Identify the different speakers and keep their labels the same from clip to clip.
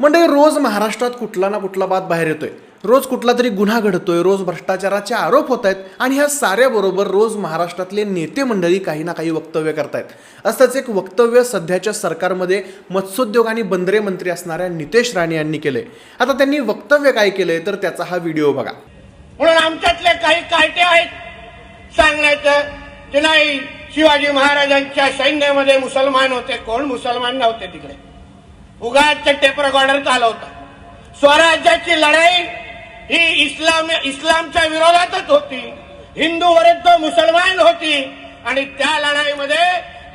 Speaker 1: म्हणजे रोज महाराष्ट्रात कुठला ना कुठला बात बाहेर येतोय. रोज कुठला तरी गुन्हा घडतोय रोज भ्रष्टाचाराचे आरोप होत आहेत आणि ह्या साऱ्याबरोबर रोज महाराष्ट्रातले नेते मंडळी काही ना काही वक्तव्य करतायत. असंच एक वक्तव्य सध्याच्या सरकारमध्ये मत्स्योद्योग आणि बंदरे मंत्री असणाऱ्या नितेश राणे यांनी केलंय. आता त्यांनी वक्तव्य काय केलंय तर त्याचा हा व्हिडिओ बघा.
Speaker 2: म्हणून आमच्यातले काही कायटे आहेत. सांगण्याचं की नाही शिवाजी महाराजांच्या सैन्यामध्ये मुसलमान होते. कोण मुसलमान नव्हते तिकडे? उगाच टेप रेकॉर्डर चालवता स्वराज्याची लढाई ही इस्लाम इस्लामच्या विरोधातच होती. हिंदू विरुद्ध मुसलमान होती. आणि त्या लढाईमध्ये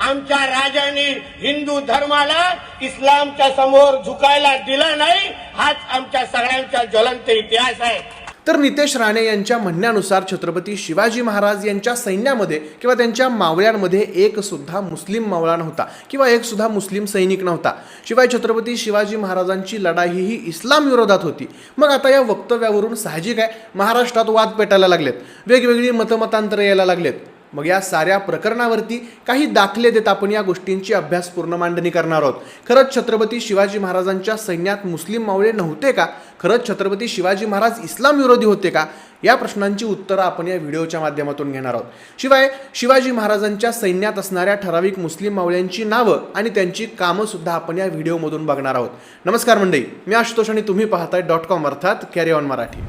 Speaker 2: आमच्या राजांनी हिंदू धर्माला इस्लामच्या समोर झुकायला दिलं नाही. हाच आमच्या सगळ्यांचा ज्वलंत इतिहास आहे.
Speaker 1: तर नितेश राणे यांच्या म्हणण्यानुसार छत्रपती शिवाजी महाराज यांच्या सैन्यामध्ये किंवा त्यांच्या मावळ्यांमध्ये एक सुद्धा मुस्लिम मावळा नव्हता किंवा एक सुद्धा मुस्लिम सैनिक नव्हता. शिवाय छत्रपती शिवाजी महाराजांची लढाई ही इस्लाम विरोधात होती. मग आता या वक्तव्यावरून साहजिक आहे महाराष्ट्रात वाद पेटायला लागलेत. वेगवेगळी मतमतांतरं यायला लागलेत. मग या साऱ्या प्रकरणावरती काही दाखले देत आपण या गोष्टींची अभ्यासपूर्ण मांडणी करणार आहोत. खरंच छत्रपती शिवाजी महाराजांच्या सैन्यात मुस्लिम मावळे नव्हते का? खरंच छत्रपती शिवाजी महाराज इस्लाम विरोधी होते का? या प्रश्नांची उत्तरं आपण या व्हिडिओच्या माध्यमातून घेणार आहोत. शिवाय शिवाजी महाराजांच्या सैन्यात असणाऱ्या ठराविक मुस्लिम मावळ्यांची नावं आणि त्यांची कामंसुद्धा आपण या व्हिडिओमधून बघणार आहोत. नमस्कार मंडळी मी आशुतोष आणि तुम्ही पाहताय डॉट कॉम अर्थात कॅरी ऑन मराठी.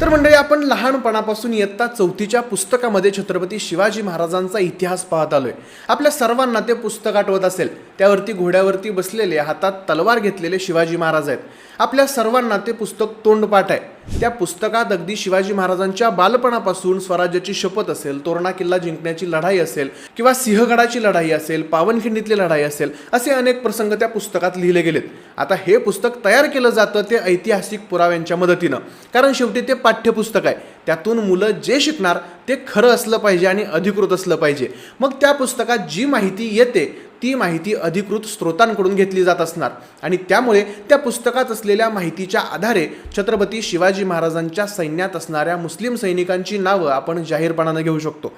Speaker 1: तर मंडळी आपण लहानपणापासून इयत्ता चौथीच्या पुस्तकामध्ये छत्रपती शिवाजी महाराजांचा इतिहास पाहत आलोय. आपल्या सर्वांना ते पुस्तक आठवत असेल. त्यावरती घोड्यावरती बसलेले हातात तलवार घेतलेले शिवाजी महाराज आहेत. आपल्या सर्वांना ते पुस्तक तोंडपाठ आहे. त्या पुस्तकात अगदी शिवाजी महाराजांच्या बालपणापासून स्वराज्याची शपथ असेल तोरणा किल्ला जिंकण्याची लढाई असेल किंवा सिंहगडाची लढाई असेल पावनखिंडीतली लढाई असेल असे अनेक प्रसंग त्या पुस्तकात लिहिले गेलेत. आता हे पुस्तक तयार केलं जातं ते ऐतिहासिक पुराव्यांच्या मदतीनं. कारण शेवटी ते पाठ्यपुस्तक आहे. त्यातून मुलं जे शिकणार ते खरं असलं पाहिजे आणि अधिकृत असलं पाहिजे. मग त्या पुस्तकात जी माहिती येते ती माहिती अधिकृत स्रोतांकडून घेतली जात असणार. आणि त्यामुळे त्या पुस्तकात असलेल्या माहितीच्या आधारे छत्रपती शिवाजी महाराजांच्या सैन्यात असणाऱ्या मुस्लिम सैनिकांची नावं आपण जाहीरपणानं घेऊ शकतो.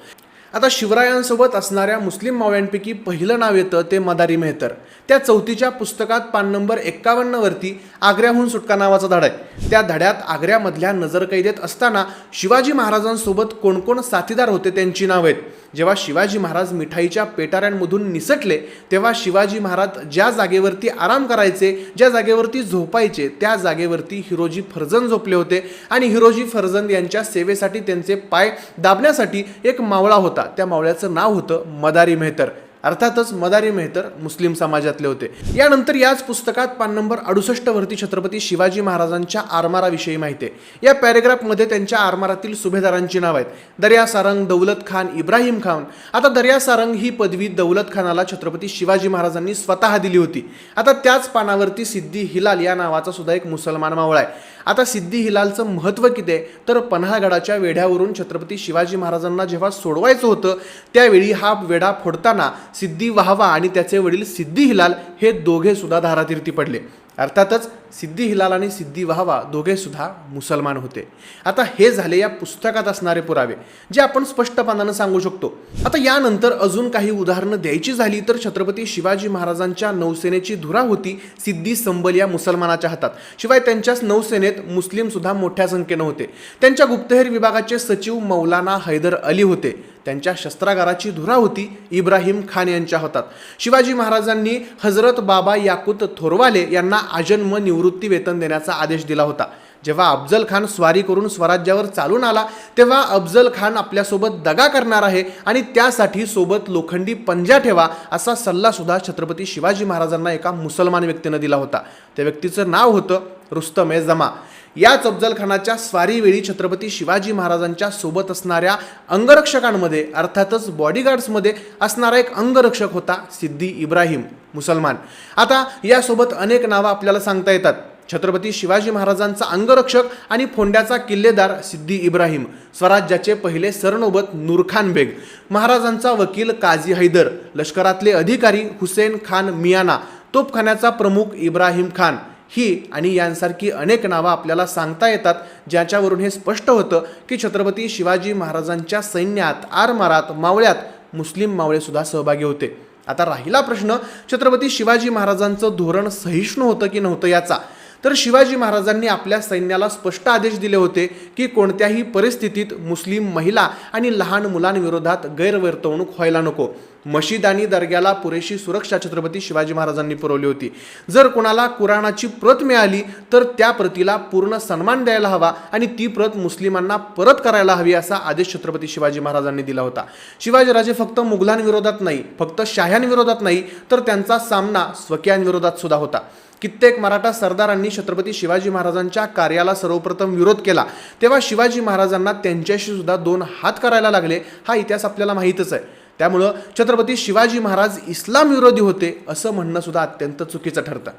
Speaker 1: आता शिवरायांसोबत असणाऱ्या मुस्लिम माव्यांपैकी पहिलं नाव येतं ते मदारी मेहतर. त्या चौथीच्या पुस्तकात पान नंबर एक्कावन्नवरती आग्र्याहून सुटका नावाचा धडा आहे. त्या धड्यात आग्र्यामधल्या नजरकैदेत असताना शिवाजी महाराजांसोबत कोण कोण साथीदार होते त्यांची नावं आहेत. जेव्हा शिवाजी महाराज मिठाईच्या पेटाऱ्यांमधून निसटले तेव्हा शिवाजी महाराज ज्या जागेवरती आराम करायचे ज्या जागेवरती झोपायचे त्या जागेवरती हिरोजी फर्जंद झोपले होते. आणि हिरोजी फर्जंद यांच्या सेवेसाठी त्यांचे पाय दाबण्यासाठी एक मावळा होता. त्या मावळ्याचं नाव होतं मदारी मेहतर. अर्थातच मदारी मेहतर मुस्लिम समाजातले होते. यानंतर याच पुस्तकात पान नंबर अडुसष्ट वरती छत्रपती शिवाजी महाराजांच्या आरमाराविषयी माहिती आहे. या पॅरेग्राफमध्ये त्यांच्या आरमारातील सुभेदारांची नाव आहेत. दर्या सारंग दौलत खान इब्राहिम खान. आता दर्या सारंग ही पदवी दौलत खानाला छत्रपती शिवाजी महाराजांनी स्वतः दिली होती. आता त्याच पानावरती सिद्धी हिलाल या नावाचा सुद्धा एक मुसलमान मावळा आहे. आता सिद्धी हिलालचं महत्त्व किती आहे? तर पन्हाळगडाच्या वेढ्यावरून छत्रपती शिवाजी महाराजांना जेव्हा सोडवायचं होतं त्यावेळी हा वेढा फोडताना सिद्धी वाहवा आणि त्याचे वडील सिद्धी हिलाल हे दोघे सुद्धा धारातीर्थी पडले. अर्थातच सिद्धी हिलाल आणि सिद्धी वाहवा दोघे सुद्धा मुसलमान होते. आता हे झाले या पुस्तकात असणारे पुरावे जे आपण स्पष्टपणानं सांगू शकतो. आता यानंतर अजून काही उदाहरणं द्यायची झाली तर छत्रपती शिवाजी महाराजांच्या नौसेनेची धुरा होती सिद्धी संबल या मुसलमानाच्या हातात. शिवाय त्यांच्याच नौसेनेत मुस्लिम सुद्धा मोठ्या संख्येनं होते. त्यांच्या गुप्तहेर विभागाचे सचिव मौलाना हैदर अली होते. त्यांच्या शस्त्रागाराची धुरा होती. इब्राहिम खान यांच्या हातात. शिवाजी महाराजांनी हजरत बाबा याकूत थोरवाले यांना आजन्म निवृत्ती वेतन देण्याचा आदेश दिला होता. जेव्हा अफजल खान स्वारी करून स्वराज्यावर चालून आला तेव्हा अफजल खान आपल्यासोबत दगा करणार आहे आणि त्यासाठी सोबत लोखंडी पंजा ठेवा असा सल्ला सुद्धा छत्रपती शिवाजी महाराजांना एका मुसलमान व्यक्तीनं दिला होता. त्या व्यक्तीचं नाव होतं रुस्तम ए जमा. याच अफजलखानाच्या स्वारीवेळी छत्रपती शिवाजी महाराजांच्या सोबत असणाऱ्या अंगरक्षकांमध्ये अर्थातच बॉडीगार्ड्समध्ये असणारा एक अंगरक्षक होता सिद्धी इब्राहिम मुसलमान. आता यासोबत अनेक नावं आपल्याला सांगता येतात. छत्रपती शिवाजी महाराजांचा अंगरक्षक आणि फोंड्याचा किल्लेदार सिद्धी इब्राहिम स्वराज्याचे पहिले सरनोबत नूरखान बेग महाराजांचा वकील काझी हैदर लष्करातले अधिकारी हुसेन खान मियाना तोपखान्याचा प्रमुख इब्राहिम खान ही आणि यांसारखी अनेक नावं आपल्याला सांगता येतात ज्याच्यावरून हे स्पष्ट होतं की छत्रपती शिवाजी महाराजांच्या सैन्यात आरमारात मावळ्यात मुस्लिम मावळेसुद्धा सहभागी होते. आता राहिला प्रश्न छत्रपती शिवाजी महाराजांचं धोरण सहिष्णू होतं की नव्हतं याचा? तर शिवाजी महाराजांनी आपल्या सैन्याला स्पष्ट आदेश दिले होते की कोणत्याही परिस्थितीत मुस्लिम महिला आणि लहान मुलांविरोधात गैरवर्तवणूक व्हायला नको. मशीद आणि दर्ग्याला पुरेशी सुरक्षा छत्रपती शिवाजी महाराजांनी पुरवली होती. जर कोणाला कुराणाची प्रत मिळाली तर त्या प्रतीला पूर्ण सन्मान द्यायला हवा आणि ती प्रत मुस्लिमांना परत करायला हवी असा आदेश छत्रपती शिवाजी महाराजांनी दिला होता. शिवाजीराजे फक्त मुघलांविरोधात नाही फक्त शाह्यांविरोधात नाही तर त्यांचा सामना स्वकीयांविरोधात सुद्धा होता. कित्येक मराठा सरदारांनी छत्रपती शिवाजी महाराजांच्या कार्याला सर्वप्रथम विरोध केला. तेव्हा शिवाजी महाराजांना त्यांच्याशी सुद्धा दोन हात करायला लागले. हा इतिहास आपल्याला माहीतच आहे. त्यामुळं छत्रपती शिवाजी महाराज इस्लाम विरोधी होते असं म्हणणं सुद्धा अत्यंत चुकीचं ठरतं.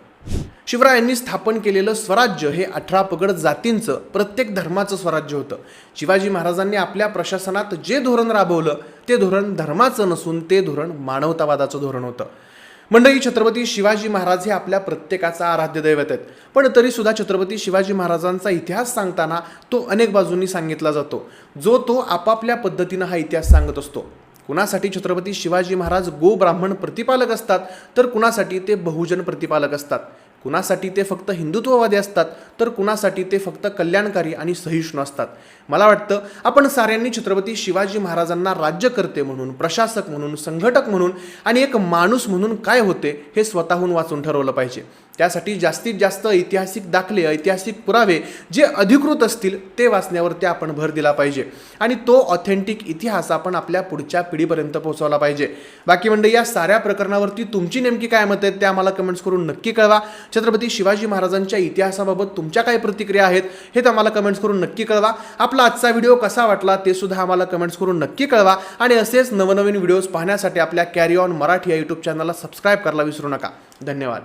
Speaker 1: शिवरायांनी स्थापन केलेलं स्वराज्य हे अठरा पगड जातींचं प्रत्येक धर्माचं स्वराज्य होतं. शिवाजी महाराजांनी आपल्या प्रशासनात जे धोरण राबवलं ते धोरण धर्माचं नसून ते धोरण मानवतावादाचं धोरण होतं. मंडळी छत्रपती शिवाजी महाराज हे आपल्या प्रत्येकाचा आराध्य दैवत आहेत. पण तरी सुद्धा छत्रपती शिवाजी महाराजांचा इतिहास सांगताना तो अनेक बाजूंनी सांगितला जातो. जो तो आपापल्या पद्धतीनं हा इतिहास सांगत असतो. कुणासाठी छत्रपती शिवाजी महाराज गो ब्राह्मण प्रतिपालक असतात तर कुणासाठी ते बहुजन प्रतिपालक असतात. कुणासाठी ते फक्त हिंदुत्ववादी असतात तर कुणासाठी ते फक्त कल्याणकारी आणि सहिष्णू असतात. मला वाटतं आपण साऱ्यांनी छत्रपती शिवाजी महाराजांना राज्यकर्ते म्हणून प्रशासक म्हणून संघटक म्हणून आणि एक माणूस म्हणून काय होते हे स्वतःहून वाचून ठरवलं पाहिजे. त्यासाठी जास्तीत जास्त ऐतिहासिक दाखले ऐतिहासिक पुरावे जे अधिकृत असतील ते वाचण्यावरती आपण भर दिला पाहिजे. आणि तो ऑथेंटिक इतिहास आपण आपल्या पुढच्या पिढीपर्यंत पोहोचवला पाहिजे. बाकी म्हणजे या साऱ्या प्रकरणावरती तुमची नेमकी काय मत आहेत ते आम्हाला कमेंट्स करून नक्की कळवा. छत्रपती शिवाजी महाराजांच्या इतिहासाबाबत तुमच्या काय प्रतिक्रिया आहेत हे तर आम्हाला कमेंट्स करून नक्की कळवा. आपला आजचा व्हिडिओ कसा वाटला ते सुद्धा आम्हाला कमेंट्स करून नक्की कळवा. आणि असेच नवनवीन व्हिडिओज पाहण्यासाठी आपल्या कॅरी ऑन मराठी या यूट्यूब चॅनलला सबस्क्राईब करायला विसरू नका. धन्यवाद.